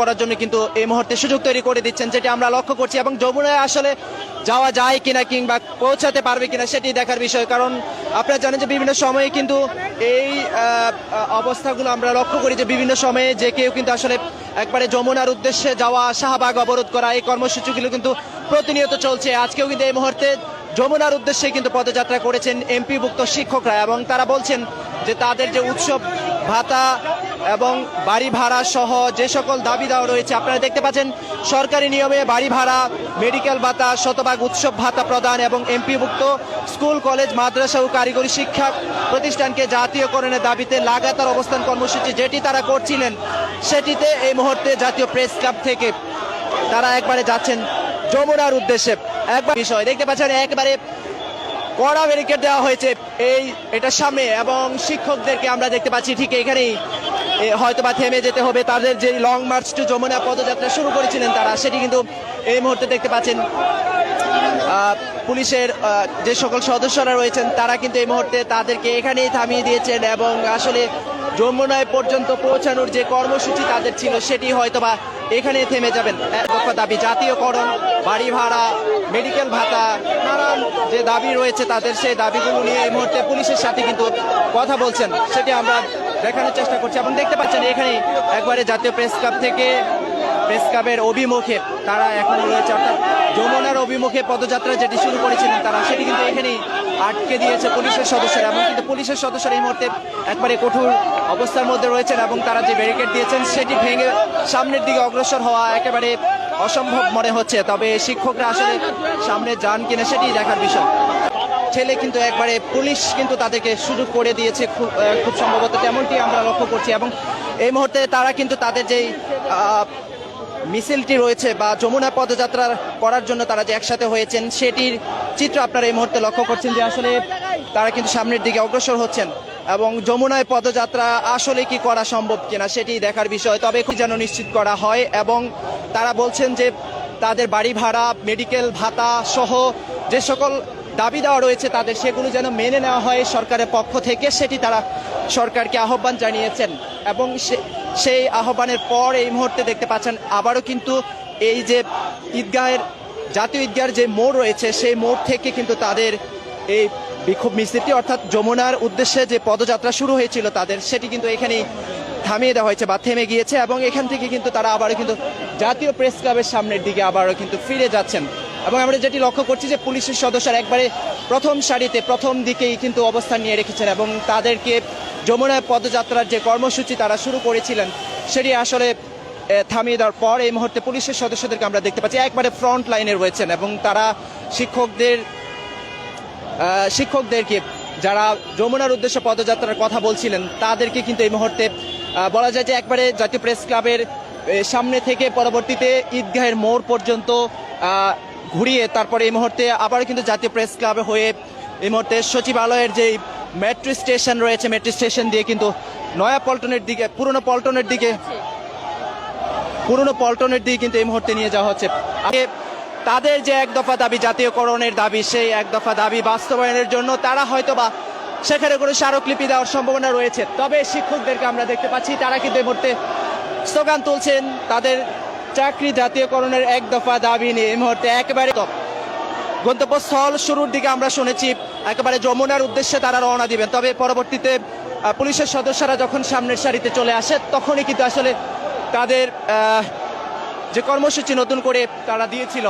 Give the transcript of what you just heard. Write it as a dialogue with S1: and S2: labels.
S1: করার জন্য কিন্তু এই মুহূর্তে সুযোগ তৈরি করে দিচ্ছেন, যেটি আমরা লক্ষ্য করছি এবং যমুনায় আসলে যাওয়া যায় কিনা কিংবা পৌঁছাতে পারবে কিনা সেটি দেখার বিষয়। কারণ আপনারা জানেন যে বিভিন্ন সময়ে কিন্তু এই অবস্থাগুলো আমরা লক্ষ্য করি যে বিভিন্ন সময়ে যে কেউ কিন্তু আসলে একবারে যমুনার উদ্দেশ্যে যাওয়া, শাহবাগ অবরোধ করা, এই কর্মসূচিগুলো কিন্তু প্রতিনিয়ত চলছে। আজকেও কিন্তু এই মুহূর্তে যমুনার উদ্দেশ্যে কিন্তু পদযাত্রা করেছেন এমপিভুক্ত শিক্ষকরা এবং তারা বলছেন যে তাদের যে উৎসব ভাতা এবং বাড়ি ভাড়া সহ যে সকল দাবি দেওয়া রয়েছে, আপনারা দেখতে পাচ্ছেন, সরকারি নিয়মে বাড়ি ভাড়া, মেডিকেল ভাতা, শতভাগ উৎসব ভাতা প্রদান এবং এমপিভুক্ত স্কুল, কলেজ, মাদ্রাসা ও কারিগরি শিক্ষা প্রতিষ্ঠানকে জাতীয়করণের দাবিতে লাগাতার অবস্থান কর্মসূচি যেটি তারা করছিলেন, সেটিতে এই মুহূর্তে জাতীয় প্রেস ক্লাব থেকে তারা একবারে যাচ্ছেন যমুনার উদ্দেশ্যে। একবার বিষয়, দেখতে পাচ্ছেন, একবারে কড়া ব্যারিকেড দেওয়া হয়েছে। এই এটার সামনে এবং শিক্ষকদেরকে আমরা দেখতে পাচ্ছি ঠিক এখানেই। হয়তো বা থেমে যেতে হবে। তাদের যে লং মার্চ টু যমুনা পদযাত্রা শুরু করেছিলেন তারা, সেটি কিন্তু এই মুহূর্তে দেখতে পাচ্ছেন। পুলিশের যে সকল সদস্যরা রয়েছেন, তারা কিন্তু এই মুহূর্তে তাদেরকে এখানেই থামিয়ে দিয়েছেন এবং আসলে যমুনায় পর্যন্ত পৌঁছানোর যে কর্মসূচি তাদের ছিল, সেটি হয়তোবা এখানে থেমে যাবেন। এক দাবি, জাতীয়করণ, বাড়ি ভাড়া মেডিকেল ভাতা, নানান যে দাবি রয়েছে তাদের, সেই দাবিগুলো নিয়ে এই মুহূর্তে পুলিশের সাথে কিন্তু কথা বলছেন। সেটি আমরা দেখানোর চেষ্টা করছি এবং দেখতে পাচ্ছেন, এখানে একবারে জাতীয় প্রেস ক্লাব থেকে প্রেস ক্লাবের অভিমুখে তারা এখনও রয়েছে, অর্থাৎ যমুনার অভিমুখে পদযাত্রা যেটি শুরু করেছিলেন তারা, সেটি কিন্তু এখানেই আটকে দিয়েছে পুলিশের সদস্যরা এবং কিন্তু পুলিশের সদস্যরা এই মুহূর্তে একবারে কঠোর অবস্থার মধ্যে রয়েছেন এবং তারা যে ব্যারিকেড দিয়েছেন সেটি ভেঙে সামনের দিকে অগ্রসর হওয়া একেবারে অসম্ভব মনে হচ্ছে। তবে শিক্ষকরা আসলে সামনে যান কিনা সেটি দেখার বিষয়। ছেলে কিন্তু একবারে পুলিশ কিন্তু তাদেরকে সুযোগ করে দিয়েছে খুব খুব সম্ভবত তেমনটি আমরা লক্ষ্য করছি এবং এই মুহূর্তে তারা কিন্তু তাদের যেই মিছিলটি রয়েছে বা যমুনা পদযাত্রা করার জন্য তারা যে একসাথে হয়েছেন, সেটির চিত্র আপনারা এই মুহূর্তে লক্ষ্য করছেন যে আসলে তারা কিন্তু সামনের দিকে অগ্রসর হচ্ছেন এবং যমুনায় পদযাত্রা আসলে কি করা সম্ভব কিনা সেটি দেখার বিষয়। তবে যেন নিশ্চিত করা হয় এবং তারা বলছেন যে তাদের বাড়ি ভাড়া, মেডিকেল ভাতা সহ যে সকল দাবি দেওয়া রয়েছে তাদের, সেগুলো যেন মেনে নেওয়া হয় সরকারের পক্ষ থেকে, সেটি তারা সরকারকে আহ্বান জানিয়েছেন। এবং সেই আহ্বানের পর এই মুহূর্তে দেখতে পাচ্ছেন, আবারও কিন্তু এই যে ঈদগাহের, জাতীয় ঈদগাহের যে মোড় রয়েছে, সেই মোড় থেকে কিন্তু তাদের এই বিক্ষোভ মিছিলটি, অর্থাৎ যমুনার উদ্দেশ্যে যে পদযাত্রা শুরু হয়েছিল তাদের, সেটি কিন্তু এখানেই থামিয়ে দেওয়া হয়েছে বা থেমে গিয়েছে। এবং এখান থেকে কিন্তু তারা আবারও কিন্তু জাতীয় প্রেস ক্লাবের সামনের দিকে আবারও কিন্তু ফিরে যাচ্ছেন। এবং আমরা যেটি লক্ষ্য করছি যে পুলিশের সদস্যরা একবারে প্রথম সারিতে প্রথম দিকেই কিন্তু অবস্থান নিয়ে রেখেছেন এবং তাদেরকে যমুনায় পদযাত্রার যে কর্মসূচি তারা শুরু করেছিলেন, সেটি আসলে থামিয়ে দেওয়ার পর এই মুহূর্তে পুলিশের সদস্যদেরকে আমরা দেখতে পাচ্ছি। একবারে ফ্রন্ট লাইনে রয়েছেন এবং তারা শিক্ষকদের শিক্ষকদেরকে যারা যমুনার উদ্দেশ্যে পদযাত্রার কথা বলছিলেন, তাদেরকে কিন্তু এই মুহূর্তে বলা যায় যে একবারে জাতীয় প্রেস ক্লাবের সামনে থেকে পরবর্তীতে ঈদগাহের মোড় পর্যন্ত ঘুরিয়ে তারপরে এই মুহূর্তে আবার কিন্তু জাতীয় প্রেস ক্লাবে হয়ে এই মুহূর্তে সচিবালয়ের যে মেট্রো স্টেশন রয়েছে মেট্রো স্টেশন দিয়ে কিন্তু নয়া পল্টনের দিকে, পুরনো পল্টনের দিকে, পুরনো পল্টনের দিকে কিন্তু এই মুহূর্তে নিয়ে যাওয়া হচ্ছে। তাদের যে এক দফা দাবি, জাতীয়করণের দাবি, সেই এক দফা দাবি বাস্তবায়নের জন্য তারা হয়তো বা সেখানে কোনো স্মারকলিপি দেওয়ার সম্ভাবনা রয়েছে। তবে শিক্ষকদেরকে আমরা দেখতে পাচ্ছি, তারা কিন্তু এই মুহূর্তে স্লোগান তুলছেন, তাদের চাকরি জাতীয়করণের এক দফা দাবি নিয়ে এই মুহূর্তে একেবারে গন্তব্যস্থল শুরুর দিকে আমরা শুনেছি, একেবারে যমুনার উদ্দেশ্যে তারা রওনা দিবেন। তবে পরবর্তীতে পুলিশের সদস্যরা যখন সামনের সারিতে চলে আসে, তখনই কিন্তু আসলে তাদের যে কর্মসূচি নতুন করে তারা দিয়েছিল